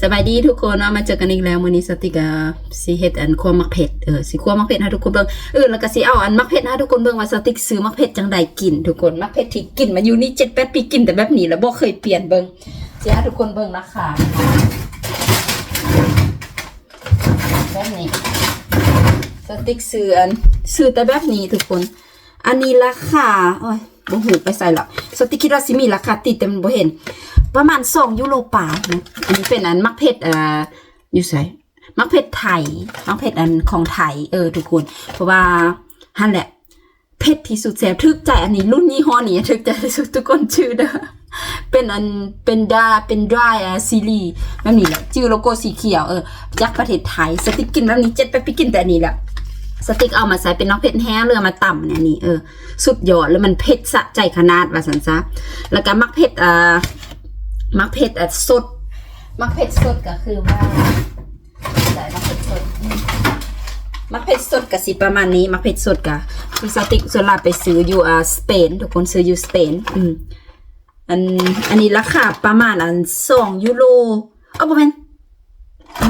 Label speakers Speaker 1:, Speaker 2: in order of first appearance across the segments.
Speaker 1: สบายดีทุกคนเนาะมาเจอกันอีกแล้วมื้อนี้สติกาสิเฮ็ดอันคั่วมักเผ็ดเออสิคั่วมักเผ็ดให้ทุกคนเบิ่งเออแล้วก็สิเอาอันมักเผ็ดให้ทุกคนเบิ่งว่าสติกซื้อมักเผ็ดจังใดกินทุกคนมักเผ็ดที่กินมาอยู่นี่7 8ปีกินแต่แบบนี้แล้วบ่เคยเปลี่ยนเบิ่งสิให้ทุกคนเบิ่งนะคะแบบนี้สติกซื้ออันซื้อแต่แบบนี้ทุกคน อันนี้ราคาโอ้ย บ่หูไปใส่หรอกสติกคิดว่าสิมีราคาติดแต่มันบ่เห็น ประมาณ2ยูโรปานะอันนี้เป็นอันมักเผ็ดเอ่ออยู่ไสมักเผ็ดไทย มักเผ็ดอันของไทยเออทุกคน เพราะว่าหั่นแหละเผ็ดที่สุดแสบทึกใจอันนี้รุ่นยี่ห้อนี้ทึกใจที่สุดทุกคนชื่อเด้อเป็นอันเป็นดาเป็นดรายอะซีรีส์แบบนี้แหละชื่อโลโก้สีเขียวเออยักษ์ประเทศไทยสติกกินแบบนี้เจ็ดไปพี่กินแต่อันนี้แหละ สติ๊กเอามาใส่เป็นน้องเผ็ดแห้งเรือมาต่ำเนี่ยนี่เออสุดยอดแล้วมันเผ็ดสะใจขนาดว่าสันซะแล้วก็มักเผ็ดอ่ามักเผ็ดอะสด มักเผ็ดสดก็คือว่าใส่มักเผ็ดสดอืมมักเผ็ดสดก็สิประมาณนี้มักเผ็ดสดก็คือสติ๊กส่วนหลายไปซื้ออยู่อ่าสเปนทุกคนซื้ออยู่สเปนอืมอันอันนี้ราคาประมาณอันสองยูโรเอาประมาณ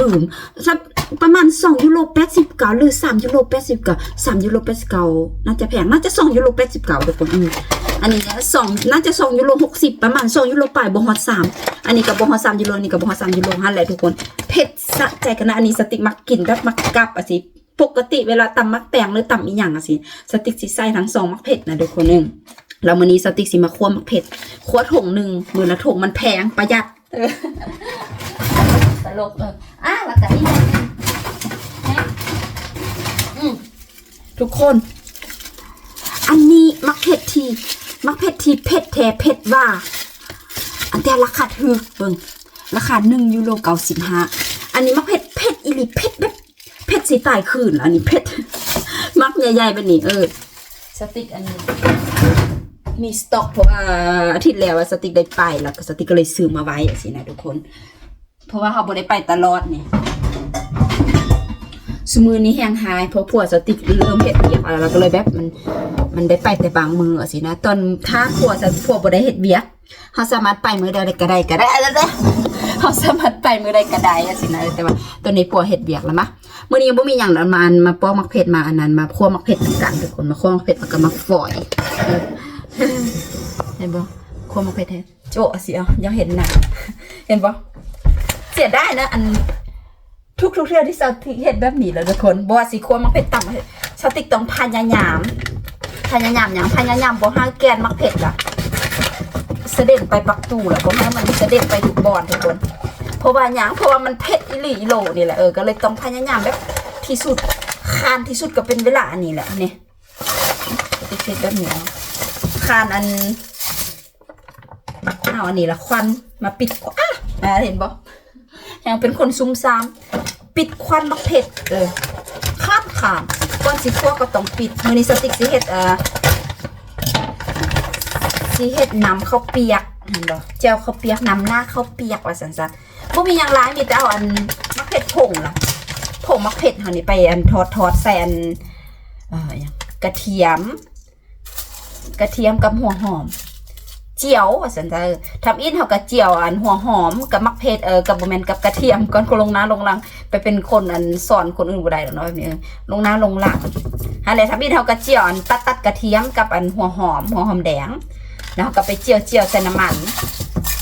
Speaker 1: ลืมสักประมาณสองยูโรแปดสิบเก้าหรือสามยูโรแปดสิบเก้าสามยูโรแปดสิบเก้าน่าจะแพงน่าจะสองยูโรแปดสิบเก้าทุกคนอืมอันนี้สองน่าจะสองยูโรหกสิบประมาณสองยูโรปลายบฮอดสามอันนี้กับบฮอดสามยูโรนี้กับบฮอดสามยูโรฮันแหละทุกคนเผ็ดสะใจกันนะอันนี้สติกมักกินแบบมักกับอะสิปกติเวลาตำมักแตงหรือตำอีหยังอะสิสติกสิใส่ทั้งสองมักเผ็ดนะทุกคนหนึ่งแล้วมื้อนี้สติกสิมาคั่วมักเผ็ดคั่วถุงหนึ่งมือละถุงมันแพงประหยัดตลกเออ อะแล้วก็นี่นะอืมทุกคน อันนี้มักเผ็ดทีมักเผ็ดทีเผ็ดแท้เผ็ดว่า อันแต่ราคาถูกเบิ่งราคาหนึ่งยูโรเก้าสิบห้าอันนี้มักเผ็ดเผ็ดอีหลีเผ็ดแบบเผ็ดสีตายคืนอันนี้เผ็ดมักใหญ่ๆแบบนี้เออสติ๊กอันนี้มีสต็อกเพราะว่าอาทิตย์แล้วอะสติ๊กได้ไปแล้วก็สติ๊กก็เลยซื้อมาไว้สินะทุกคน เพราะว่าเขาบ่ได้ไปตลอดเนี่ยสมือนี้แห้งหายเพราะผัวสติกเริ่มเห็ดเบียกอะไรแล้วก็เลยแบบมันมันได้ไปแต่บางมือสินะตอนถ้าผัวจะผัวบ่ได้เห็ดเบียกเขาสามารถไปมือใดก็ได้ก็ได้แล้วเด้เขาสามารถไปมือใดก็ได้สินะแต่ว่าตอนนี้ผัวเห็ดเบียกแล้วมะมื้อนี้ยังบ่มีหยังนั้นมามาปอมักเผ็ดมาอันนั้นมาคั่วมักเผ็ดกันทุกคนมาคั่วมักเผ็ดแล้วก็มาฝอยเห็นบ่คั่วมักเผ็ดแท้โจะสิเอายังเห็นหนาเห็นบ่ เสียได้นะ อันทุกทุกเทื่อที่สติเห็ดแบบนี้แล้วทุกคนบ่ว่าสิควรมักเผ็ดต่ำสติกต้องพยายามพยายามอย่างพยายามบ่ให้แกนมักเผ็ดอะเสด็จไปปักตูแหละบ่ให้มันเสด็จไปทุกบอนทุกคนเพราะว่าหยังเพราะว่ามันเผ็ดอีหลีโลนี่แหละเออก็เลยต้องพยายามแบบที่สุดคานที่สุดก็เป็นเวลาอันนี้แหละนี่สติเห็ดแบบนี้คานอันเอาอันนี้ละควันมาปิดอะเห็นบ่ ยังเป็นคนซุ่มซ่ามปิดควันมักเผ็ดเออคาดขามก่อนสิคั่วก็ต้องปิดมือนี้สติ๊กสิเฮ็ดเอ่อสิเฮ็ดน้ำข้าวเปียกเห็นบ่เจียวข้าวเปียกน้ำหน้าข้าวเปียกว่าซั่นๆบ่มีหยังหลายมีแต่เอาอันมักเผ็ดผงล่ะผงมักเผ็ดเฮานี่ไปอันทอดทอดใส่อันเอ่อหยังกระเทียม กระเทียมกับหัวหอม เจียวสันเตอทำอินเขากับเจียวอันหัวหอมกับมักเพชเออกับบะเมนกับกระเทียมก่อนคนลงน้ำลงลังไปเป็นคนอันสอนคนอื่นบ่ได้หรอกเนาะแบบนี้ลงน้ำลงลังอะไรทำอินเขากับเจียวอันตัดตัดกระเทียมกับอันหัวหอมหัวหอมแดงแล้วเขาก็ไปเจียวเจียวใส่น้ำมัน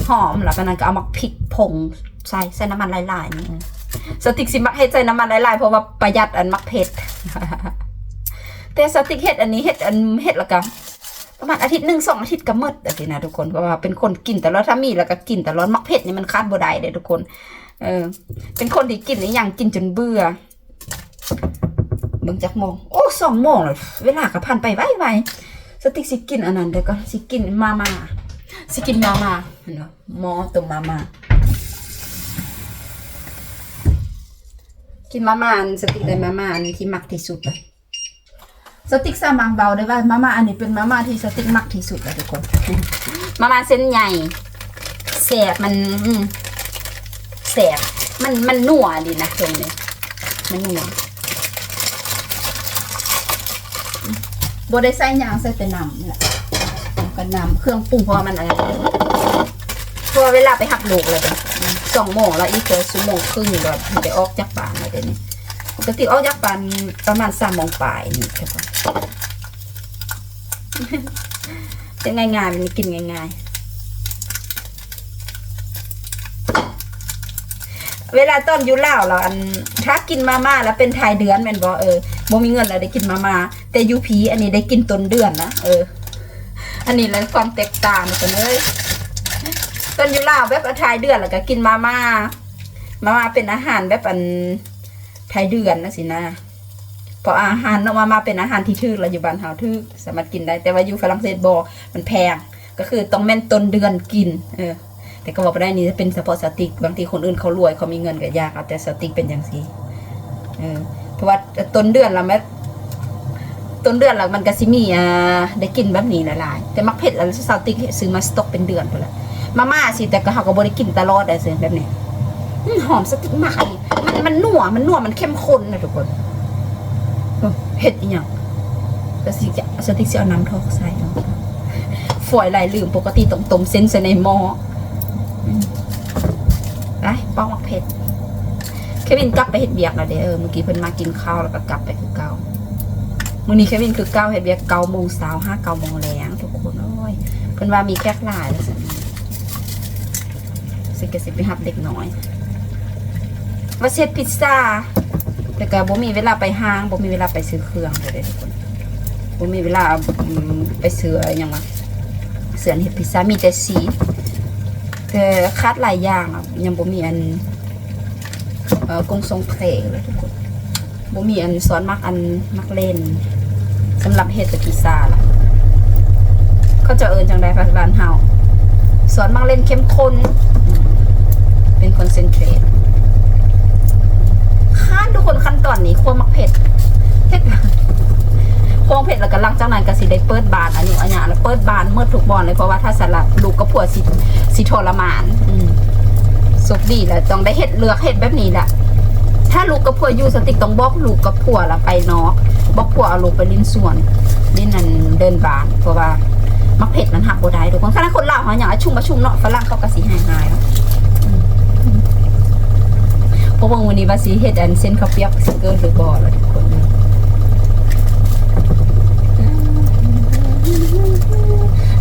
Speaker 1: หอมแล้วก็นั้นก็เอามาพริกผงใส่ใส่น้ำมันหลายๆนี่สติกสิมักให้ใส่น้ำมันหลายๆเพราะว่าประหยัดอันมักเผ็ดแต่สติกเฮ็ดอันนี้เฮ็ดอันเฮ็ดแล้วก็ ประมาณอาทิตย์หนึ่งสองอาทิตย์ก็หมดแต่สินะทุกคนเพราะว่าเป็นคนกินแต่ละถ้ามีแล้วก็กินแต่ร้อนมักเผ็ดนี่มันคาดบ่ได้เด้ทุกคน เออ เป็นคนที่กินนี่อย่างกินจนเบื่อเบิ่งจักโมงโอ้สองโมงแล้วเวลาก็ผ่านไปไวไวสติกสิกินอันนั้นเดี๋ยวก็สิกินมามาสิกินมามาเนบ่หมอตัวมามากินมามาอันสติกได้มามาอันที่มักที่สุดเลย สติ๊กสามางเบาได้ว่ามาม่าอันนี้เป็นมาม่าที่สติ๊กมักที่สุดแล้วทุกคนมาม่าเส้นใหญ่แสบมันอืมแสบมันมันนัวดีนะตรงนี้ มันนัวบได้ใส่หยางใส่แต่น้ำนี่แหละแล้วก็น้ำเครื่องปรุงเพราะว่ามันอะไรเพราะราะว่าเวลาไปหักลูกเลยเป็นสองโมงแล้วอีกเกือบชั่วโมงครึ่งแบบมันได้ออกจากบ้านเลยเดี๋ยวนี้ ปกติออกจากบ้านประมาณสามโมงปลายนี่ครับผมจะง่ายๆมันกินง่ายๆ เวลาตอนอยู่ลาวเราอันถ้ากินมาม่าแล้วเป็นทายเดือนแม่นบ่เออบ่มีเงินแล้วได้กินมาม่าแต่ยูพีอันนี้ได้กินต้นเดือนนะเออ อันนี้เลยความแตกต่างกันเลยตอนอยู่ลาวแบบทายเดือนแล้วก็กินมาม่ามาม่าเป็นอาหารแบบอัน ไทยเดือนนะสินะพราะอาหารนาะมามาเป็นอาหารที่ทึกเราอยู่บ้านเฮาทึกสามารถกินได้ แต่ว่าอยู่ฝรั่งเศสบ่มันแพง ก็คือต้องแม่นต้นเดือนกิน เออ แต่ก็บอกไม่ได้นี่จะเป็นเฉพาะสติกบางทีคนอื่นเขารวยเขามีเงินก็ยากเอาแต่สติกเป็นอย่างสีเออเพราะว่าต้นเดือนเราแม้ต้นเดือนเรามันก็สิมีอ่าได้กินแบบนี้หลายๆแต่มักเผ็ดแล้วสติกซื้อมาสต็อกเป็นเดือนไปแล้วมาม่าสิแต่ก็เขาก็บ่ได้กินตลอดได้สิแบบนี้หอมสติกมาก มันมันนัวมันนัวมันเข้มข้นนะทุกคนโอ้เผ็ดอีหยังสติกจะสติกจะเอาน้ำทอกใส่เอาฝอยไหลลืมปกติต้องต้มเส้นใส่ในหม้อไปป้องมักเผ็ดเควินกลับไปเฮ็ดเบียกแล้วเด้อเออเมื่อกี้เพิ่นมากินข้าวแล้วก็กลับไปคือเก่ามื้อนี้เควินคือเก้าเฮ็ดเบียกเก้าโมงเช้าห้าเก้าโมงแลงทุกคนโอ้ยเพิ่นว่ามีแขกหลายแล้วสิสิก็สิไปรับเด็กน้อย ว่าเฮ็ดพิซซ่าแต่ก็บ่มีเวลาไปห้างบ่มีเวลาไปซื้อเครื่องเลยเด้อทุกคนบ่มีเวลาไปซื้ออะไรยังวะเสือนเฮ็ดพิซซ่ามีแต่ชีแต่คัดหลายอย่างอะยังบ่มีอันเอ่อกงทรงเพลงเลยทุกคนบ่มีอันซ้อนมักอันมักเล่นสำหรับเฮ็ดแต่พิซซ่าล่ะเขาจะเอิ้นจังได๋ภาษาบ้านเฮาสอนมักเล่นเข้มข้นเป็นคอนเซนเทรต ทุกคนขั้นตอนนี้ควรมักเผ็ดเฮ็ดพวงเผ็ดแล้วก็หลังจากนั้นก็สิได้เปิดบานอันนี้อันเนี้ยแล้วเปิดบานเมื่อถูกบอลเลยเพราะว่าถ้าสลับลูกกับผัวสิสิทรมาน อืมสุกดีแหละต้องได้เห็ดเลือกเห็ดแบบนี้แหละถ้าลูกกับผัวอยู่สติกต้องบอกลูกกับผัวละไปเนาะบอกผัวเอาลูกไปลิ้นส่วนลิ้นนั่นเดินบานเพราะว่ามักเผ็ดนั้นหักบ่ได้ทุกคนขณะคนลาวเขาอย่างชุ่มมาชุ่มเนาะฝรั่งเขาก็สิหายหายๆเนาะอืมอืมเพราะว่าวันนี้ว่าสิเฮ็ดอันเส้นข้าวเปียกสิเกินหรือบ่ละทุกคนเลย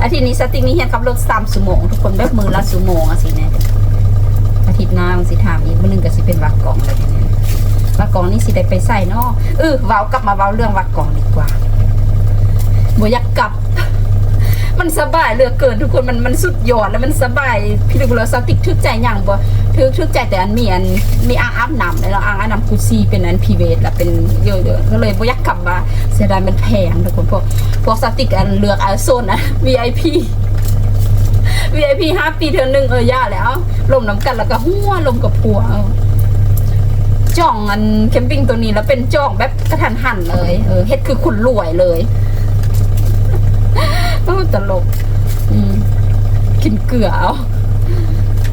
Speaker 1: อาทิตย์นี้สติกมีเฮียขับรถสามชั่วโมงทุกคนแบบมือละชั่วโมงอะสิเนี่ยอาทิตย์หน้าสิถามอีกมื้อหนึงก็สิเป็นวักกองอะไรเนี่ยวักกองนี่สิได้ไปใส่เนาะเออเว้ากลับมาเว้าเรื่องวักกองดีกว่าบ่อยากกลับ มันสบายเหลือเกินทุกคนมันมันสุดยอดแล้วมันสบายพี่ลูกเราสติกทึกใจอย่างบ่ทึกทึกใจแต่อันมีอันมีอ่างอาบน้ำแล้วอ่างอาบน้ำกุซีเป็นอันพีเวทแล้วเป็นเยอะๆก็เลยบ่อยากกลับมาเสียดายมันแพงทุกคนพวกพวกสติกอันเลือกอันโซนนะ VIP VIP ห้าปีเทอนึงเออย่าแล้วลมน้ำกันแล้วก็หัวลมกับผัวจ่องอันแคมปิ้งตัวนี้แล้วเป็นจ่องแบบกระทันหันเลยเออเฮ็ดคือคุณรวยเลย ตลก อืมกินเกลือเอา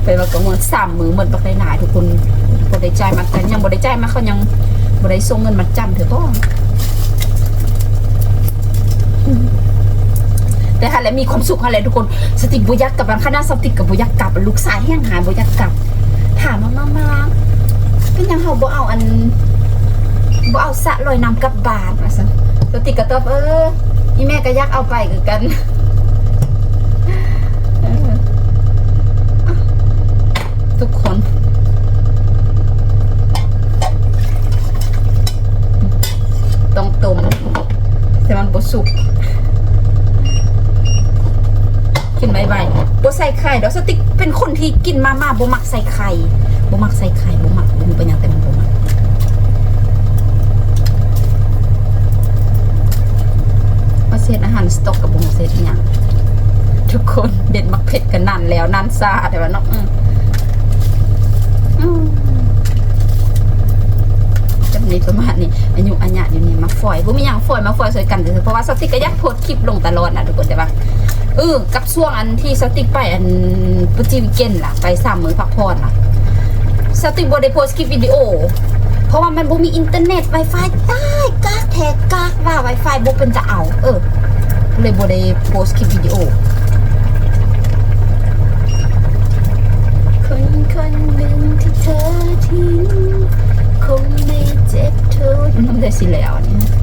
Speaker 1: ไปว่าก็เหมือนสามมือเหมือนบักได้หลายทุกคนบได้จ่ายมาแต่ยังบได้จ่ายมาเขายังบได้ส่งเงินมาจำเถอะพ่ออืมแต่ฮะแล้วมีความสุขอะไรทุกคนสติบุยักกับบางคณะสติกกับบุยักกับลูกสายแห้งหายบุยักกับถามมามามาเป็นยังเขาบ่เอาอันบ่เอาสระลอยน้ำกลับบานอะสันสติกก็ตอบเอออีแม่ก็ยักเอาไปคือกันเอออะ ทุกคน ต้องต้มแต่มันบสุกกินใบใบบใส่ไข่เดอกสติ๊กเป็นคนที่กินมาม่าบ่มักใส่ไข่บ่มักใส่ไข่บ่มักบ่มีเป็นหยังแต่มันบมักประเศษอาหารสต็อกกับบงเศษเนี่ยงทุกคนเด็ดมักเผ็ดกันนานแล้วนานซาแต่ว่านาะอืมอืม จำนี้ประมาณนี้อายุอัญญาอยู่นี่มาฝอยบ่มีหยังฝอยมาฝอยสวยกันเด้อเพราะว่าสติกก็ยากโพสคลิปลงตลอดนะทุกคนแต่ว่าเออกับช่วงอันที่สติกไปอันปุจิวิเกนล่ะไปสามมือพักผ่อนล่ะสติกบ่ได้โพสคลิปวิดีโอ เพราะว่ามันบ่มีอินเทอร์เน็ต Wi-Fi ใต้กากแทกกากว่า Wi-Fi บ่เป็นจะเอา เออเลยบ่ได้โพสคลิปวิดีโอ แต่สิแล้วนี่